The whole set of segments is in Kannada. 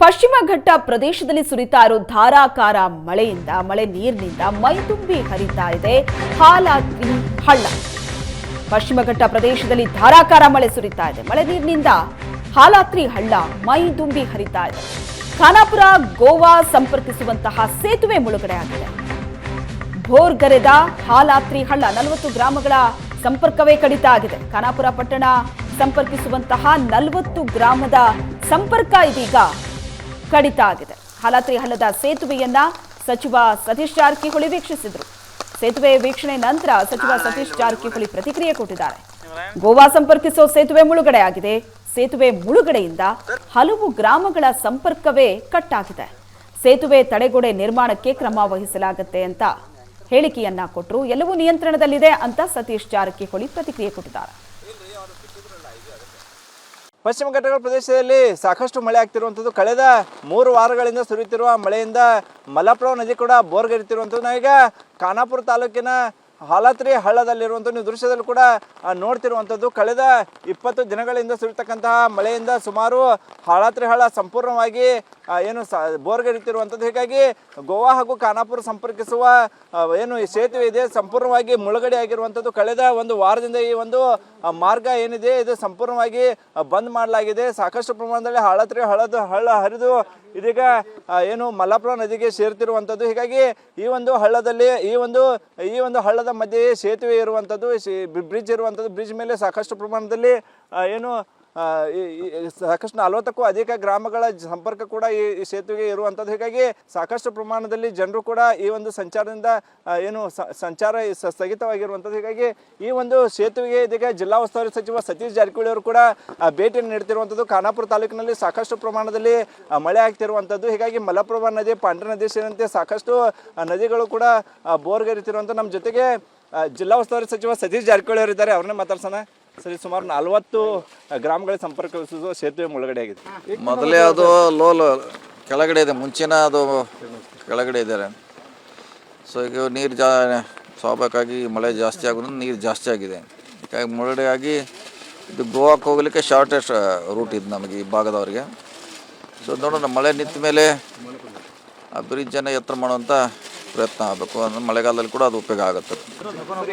ಪಶ್ಚಿಮ ಘಟ್ಟ ಪ್ರದೇಶದಲ್ಲಿ ಸುರಿತಾ ಇರೋ ಧಾರಾಕಾರ ಮಳೆಯಿಂದ, ಮಳೆ ನೀರಿನಿಂದ ಮೈದುಂಬಿ ಹರಿತಾ ಇದೆ. ಹಾಲಾತ್ರಿ ಹಳ್ಳ. ಪಶ್ಚಿಮ ಘಟ್ಟ ಪ್ರದೇಶದಲ್ಲಿ ಧಾರಾಕಾರ ಮಳೆ ಸುರಿತಾ ಇದೆ. ಮಳೆ ನೀರಿನಿಂದ ಹಾಲಾತ್ರಿ ಹಳ್ಳ ಮೈದುಂಬಿ ಹರಿತಾ ಇದೆ. ಖಾನಾಪುರ, ಗೋವಾ ಸಂಪರ್ಕಿಸುವಂತಹ ಸೇತುವೆ ಮುಳುಗಡೆ ಆಗಿದೆ. ಭೋರ್ಗರೆದ ಹಾಲಾತ್ರಿ ಹಳ್ಳ ನಲವತ್ತು ಗ್ರಾಮಗಳ ಸಂಪರ್ಕವೇ ಕಡಿತ ಆಗಿದೆ. ಖಾನಾಪುರ ಪಟ್ಟಣ ಸಂಪರ್ಕಿಸುವಂತಹ ನಲವತ್ತು ಗ್ರಾಮದ ಸಂಪರ್ಕ ಇದೀಗ ಕಡಿತ ಆಗಿದೆ. ಹಲತ್ರಿ ಹಳ್ಳದ ಸೇತುವೆಯನ್ನ ಸಚಿವ ಸತೀಶ್ ಜಾರಕಿಹೊಳಿ ವೀಕ್ಷಿಸಿದ್ರು. ಸೇತುವೆ ವೀಕ್ಷಣೆ ನಂತರ ಸಚಿವ ಸತೀಶ್ ಜಾರಕಿಹೊಳಿ ಪ್ರತಿಕ್ರಿಯೆ ಕೊಟ್ಟಿದ್ದಾರೆ. ಗೋವಾ ಸಂಪರ್ಕಿಸೋ ಸೇತುವೆ ಮುಳುಗಡೆ ಆಗಿದೆ. ಸೇತುವೆ ಮುಳುಗಡೆಯಿಂದ ಹಲವು ಗ್ರಾಮಗಳ ಸಂಪರ್ಕವೇ ಕಟ್ ಆಗಿದೆ ಸೇತುವೆ ತಡೆಗೋಡೆ ನಿರ್ಮಾಣಕ್ಕೆ ಕ್ರಮ ವಹಿಸಲಾಗುತ್ತೆ ಅಂತ ಹೇಳಿಕೆಯನ್ನ ಕೊಟ್ಟರು ಎಲ್ಲವೂ ನಿಯಂತ್ರಣದಲ್ಲಿದೆ ಅಂತ ಸತೀಶ್ ಜಾರಕಿಹೊಳಿ ಪ್ರತಿಕ್ರಿಯೆ ಕೊಟ್ಟಿದ್ದಾರೆ. ಪಶ್ಚಿಮ ಘಟ್ಟಗಳ ಪ್ರದೇಶದಲ್ಲಿ ಸಾಕಷ್ಟು ಮಳೆ ಆಗ್ತಿರುವಂಥದ್ದು. ಕಳೆದ ಮೂರು ವಾರಗಳಿಂದ ಸುರಿಯುತ್ತಿರುವ ಮಳೆಯಿಂದ ಮಲಪ್ರಭಾ ನದಿ ಕೂಡ ಬೋರ್ಗರಿತಿರುವಂಥದ್ದು. ನಾವೀಗ ಖಾನಾಪುರ ತಾಲೂಕಿನ ಹಾಲತ್ರಿ ಹಳ್ಳದಲ್ಲಿರುವಂಥ ನೀವು ದೃಶ್ಯದಲ್ಲಿ ಕೂಡ ನೋಡ್ತಿರುವಂಥದ್ದು. ಕಳೆದ ಇಪ್ಪತ್ತು ದಿನಗಳಿಂದ ಸುರಿತಕ್ಕಂತಹ ಮಳೆಯಿಂದ ಸುಮಾರು ಹಾಳಾತ್ರಿ ಹಳ್ಳ ಸಂಪೂರ್ಣವಾಗಿ ಏನು ಸ ಬೋರ್ಗರಿತಿರುವಂಥದ್ದು ಹೀಗಾಗಿ ಗೋವಾ ಹಾಗೂ ಖಾನಾಪುರ ಸಂಪರ್ಕಿಸುವ ಏನು ಸೇತುವೆ ಇದೆ, ಸಂಪೂರ್ಣವಾಗಿ ಮುಳುಗಡೆ ಆಗಿರುವಂಥದ್ದು. ಕಳೆದ ಒಂದು ವಾರದಿಂದ ಈ ಒಂದು ಮಾರ್ಗ ಏನಿದೆ, ಇದು ಸಂಪೂರ್ಣವಾಗಿ ಬಂದ್ ಮಾಡಲಾಗಿದೆ. ಸಾಕಷ್ಟು ಪ್ರಮಾಣದಲ್ಲಿ ಹಳತ್ರೆ, ಹಳದು, ಹಳ್ಳ ಹರಿದು ಇದೀಗ ಏನು ಮಲ್ಲಾಪುರ ನದಿಗೆ ಸೇರ್ತಿರುವಂಥದ್ದು. ಹೀಗಾಗಿ ಈ ಒಂದು ಹಳ್ಳದಲ್ಲಿ, ಈ ಒಂದು ಈ ಒಂದು ಹಳ್ಳದ ಮಧ್ಯೆ ಸೇತುವೆ ಇರುವಂಥದ್ದು ಬ್ರಿಡ್ಜ್ ಇರುವಂಥದ್ದು. ಬ್ರಿಡ್ಜ್ ಮೇಲೆ ಸಾಕಷ್ಟು ಪ್ರಮಾಣದಲ್ಲಿ ಏನು ಸಾಕಷ್ಟು ನಲವತ್ತಕ್ಕೂ ಅಧಿಕ ಗ್ರಾಮಗಳ ಸಂಪರ್ಕ ಕೂಡ ಈ ಸೇತುವೆಗೆ ಇರುವಂಥದ್ದು ಹೀಗಾಗಿ ಸಾಕಷ್ಟು ಪ್ರಮಾಣದಲ್ಲಿ ಜನರು ಕೂಡ ಈ ಒಂದು ಸಂಚಾರದಿಂದ ಏನು ಸಂಚಾರ ಸ್ಥಗಿತವಾಗಿರುವಂಥದ್ದು ಹೀಗಾಗಿ ಈ ಒಂದು ಸೇತುವೆಗೆ ಇದೀಗ ಜಿಲ್ಲಾ ಉಸ್ತುವಾರಿ ಸಚಿವ ಸತೀಶ್ ಜಾರಕಿಹೊಳಿ ಅವರು ಕೂಡ ಭೇಟಿಯನ್ನು ನೀಡ್ತಿರುವಂಥದ್ದು ಖಾನಾಪುರ ತಾಲೂಕಿನಲ್ಲಿ ಸಾಕಷ್ಟು ಪ್ರಮಾಣದಲ್ಲಿ ಮಳೆ ಆಗ್ತಿರುವಂಥದ್ದು ಹೀಗಾಗಿ ಮಲಪ್ರಭಾ ನದಿ, ಪಾಂಡ್ರ ನದಿ ಸೇರಿದಂತೆ ಸಾಕಷ್ಟು ನದಿಗಳು ಕೂಡ ಬೋರ್ಗರಿತಿರುವಂಥ ನಮ್ಮ ಜೊತೆಗೆ ಜಿಲ್ಲಾ ಉಸ್ತುವಾರಿ ಸಚಿವ ಸತೀಶ್ ಜಾರಕಿಹೊಳಿ ಅವರಿದ್ದಾರೆ ಅವ್ರನ್ನೇ ಮಾತಾಡ್ಸೋಣ. ಸರಿ ಸುಮಾರು ನಲವತ್ತು ಗ್ರಾಮಗಳ ಸಂಪರ್ಕಿಸುವ ಸೇತುವೆ ಮುಳುಗಡೆ ಆಗಿದೆ. ಮೊದಲೇ ಅದು ಲೋ ಲೋ ಕೆಳಗಡೆ ಇದೆ ಮುಂಚಿನ ಅದು ಕೆಳಗಡೆ ಇದ್ದಾರೆ. ಸೊ ಈಗ ನೀರು ಜಾ ಸ್ವಾಭಾವಿಕವಾಗಿ ಮಳೆ ಜಾಸ್ತಿ ಆಗೋದ್ರಿಂದ ನೀರು ಜಾಸ್ತಿ ಆಗಿದೆ. ಹೀಗಾಗಿ ಮುಳುಗಡೆ ಆಗಿ ಇದು ಗೋವಾಕ್ಕೆ ಹೋಗಲಿಕ್ಕೆ ಶಾರ್ಟೆಸ್ಟ್ ರೂಟ್ ಇದು ನಮಗೆ ಈ ಭಾಗದವರಿಗೆ. ಸೊ ನೋಡೋಣ ಮಳೆ ನಿಂತ ಮೇಲೆ ಆ ಬ್ರಿಡ್ಜನ್ನು ಎತ್ತರ ಮಾಡುವಂಥ ಪ್ರಯತ್ನ ಆಗಬೇಕು. ಅಂದ್ರೆ ಮಳೆಗಾಲದಲ್ಲಿ ಕೂಡ ಅದು ಉಪಯೋಗ ಆಗುತ್ತೆ.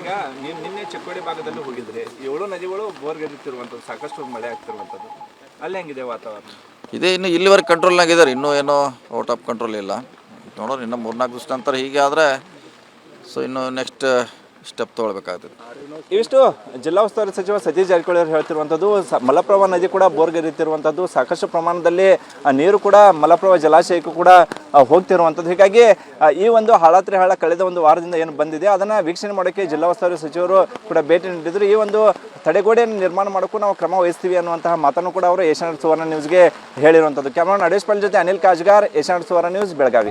ಈಗ ನೀವು ನಿನ್ನೆ ಚಿಕ್ಕೋಡಿ ಭಾಗದಲ್ಲಿ ಹೋಗಿದ್ರಿ. ಏಳು ನದಿಗಳು ಬೋರ್ಗರಿತಿರುವಂಥದ್ದು ಸಾಕಷ್ಟು ಮಳೆ ಆಗ್ತಿರುವಂಥದ್ದು. ಅಲ್ಲಿ ಹೆಂಗಿದೆ ವಾತಾವರಣ? ಇದೇ ಇನ್ನು ಇಲ್ಲಿವರೆಗೆ ಕಂಟ್ರೋಲ್ನಾಗಿದ್ದಾರೆ ಇನ್ನೂ ಏನೋ ಔಟ್ ಆಫ್ ಕಂಟ್ರೋಲ್ ಇಲ್ಲ. ನೋಡೋಣ ಇನ್ನು ಮೂರ್ನಾಲ್ಕು ದಿವಸ ನಂತರ ಹೀಗೆ ಆದರೆ ಸೊ ಇನ್ನು ನೆಕ್ಸ್ಟ್ ಸ್ಟೆಪ್ ತೊಗೊಳ್ಬೇಕಾಗ್ತದೆ. ಇವಿಷ್ಟು ಜಿಲ್ಲಾ ಉಸ್ತುವಾರಿ ಸಚಿವ ಸತೀಶ್ ಜಾರಕಿಹೊಳಿ ಅವರು ಹೇಳ್ತಿರುವಂಥದ್ದು, ಸ- ಮಲಪ್ರಭಾ ನದಿ ಕೂಡ ಬೋರ್ಗರಿತಿರುವಂಥದ್ದು ಸಾಕಷ್ಟು ಪ್ರಮಾಣದಲ್ಲಿ ನೀರು ಕೂಡ ಮಲಪ್ರಭಾ ಜಲಾಶಯಕ್ಕೂ ಕೂಡ ಹೋಗ್ತಿರುವಂಥದ್ದು. ಹೀಗಾಗಿ ಈ ಒಂದು ಹಾಳಾತ್ರಿ ಹಾಳ ಕಳೆದ ಒಂದು ವಾರದಿಂದ ಏನು ಬಂದಿದೆ, ಅದನ್ನು ವೀಕ್ಷಣೆ ಮಾಡೋಕ್ಕೆ ಜಿಲ್ಲಾ ಉಸ್ತುವಾರಿ ಸಚಿವರು ಕೂಡ ಭೇಟಿ ನೀಡಿದ್ರು. ಈ ಒಂದು ತಡೆಗೋಡೆಯನ್ನು ನಿರ್ಮಾಣ ಮಾಡೋಕ್ಕೂ ನಾವು ಕ್ರಮ ವಹಿಸ್ತೀವಿ ಅನ್ನುವಂತಹ ಮಾತನ್ನು ಕೂಡ ಅವರು ಏಷ್ಯಾನೆಟ್ ಸುವರ್ಣ ನ್ಯೂಸ್ಗೆ ಹೇಳಿರುವಂಥದ್ದು. ಕ್ಯಾಮ್ರಾ ನಡೇಶ್ ಪಾಲ್ ಜೊತೆ ಅನಿಲ್ ಕಾಜ್ಗಾರ್, ಏಷ್ಯಾನೆಟ್ ಸುವರ್ಣ ನ್ಯೂಸ್ ಬೆಳಗಾವಿ.